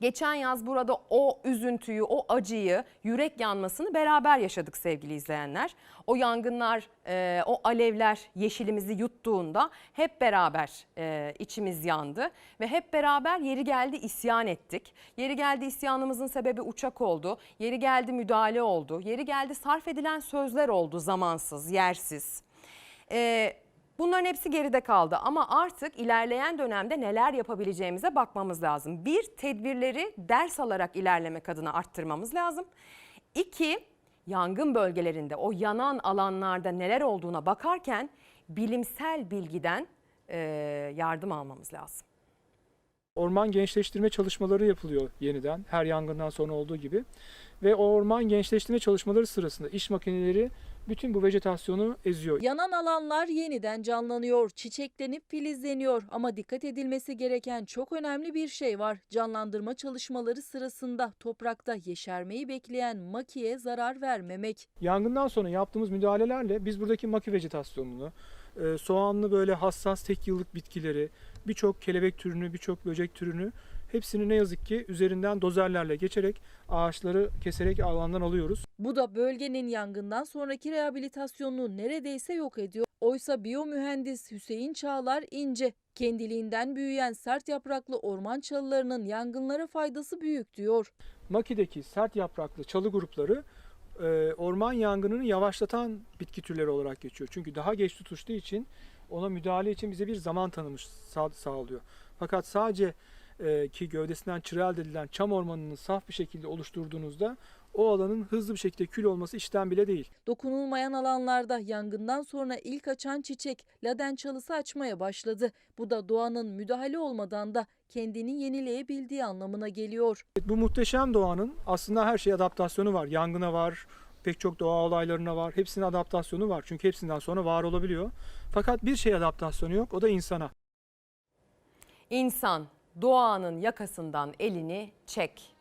Geçen yaz burada o üzüntüyü, o acıyı, yürek yanmasını beraber yaşadık sevgili izleyenler. O yangınlar, e, o alevler yeşilimizi yuttuğunda hep beraber e, içimiz yandı ve hep beraber yeri geldi isyan ettik. Yeri geldi isyanımızın sebebi uçak oldu, yeri geldi müdahale oldu, yeri geldi sarf edilen sözler oldu zamansız, yersiz. E, Bunların hepsi geride kaldı ama artık ilerleyen dönemde neler yapabileceğimize bakmamız lazım. Bir, tedbirleri ders alarak ilerlemek adına arttırmamız lazım. İki, yangın bölgelerinde o yanan alanlarda neler olduğuna bakarken bilimsel bilgiden e, yardım almamız lazım. Orman gençleştirme çalışmaları yapılıyor yeniden her yangından sonra olduğu gibi. Ve o orman gençleştirme çalışmaları sırasında iş makineleri bütün bu vejetasyonu eziyor. Yanan alanlar yeniden canlanıyor, çiçeklenip filizleniyor ama dikkat edilmesi gereken çok önemli bir şey var. Canlandırma çalışmaları sırasında toprakta yeşermeyi bekleyen makiye zarar vermemek. Yangından sonra yaptığımız müdahalelerle biz buradaki maki vejetasyonunu, e, soğanlı böyle hassas tek yıllık bitkileri, birçok kelebek türünü, birçok böcek türünü hepsini ne yazık ki üzerinden dozerlerle geçerek ağaçları keserek alandan alıyoruz. Bu da bölgenin yangından sonraki rehabilitasyonunu neredeyse yok ediyor. Oysa biyomühendis Hüseyin Çağlar İnce kendiliğinden büyüyen sert yapraklı orman çalılarının yangınlara faydası büyük diyor. Maki'deki sert yapraklı çalı grupları e, orman yangınını yavaşlatan bitki türleri olarak geçiyor. Çünkü daha geç tutuştuğu için ona müdahale için bize bir zaman tanımış sağ, sağlıyor. Fakat sadece e, ki gövdesinden çıra elde edilen çam ormanını saf bir şekilde oluşturduğunuzda o alanın hızlı bir şekilde kül olması işten bile değil. Dokunulmayan alanlarda yangından sonra ilk açan çiçek laden çalısı açmaya başladı. Bu da doğanın müdahale olmadan da kendini yenileyebildiği anlamına geliyor. Bu muhteşem doğanın aslında her şeye adaptasyonu var. Yangına var, pek çok doğa olaylarına var. Hepsinin adaptasyonu var. Çünkü hepsinden sonra var olabiliyor. Fakat bir şey adaptasyonu yok. O da insana. İnsan doğanın yakasından elini çek.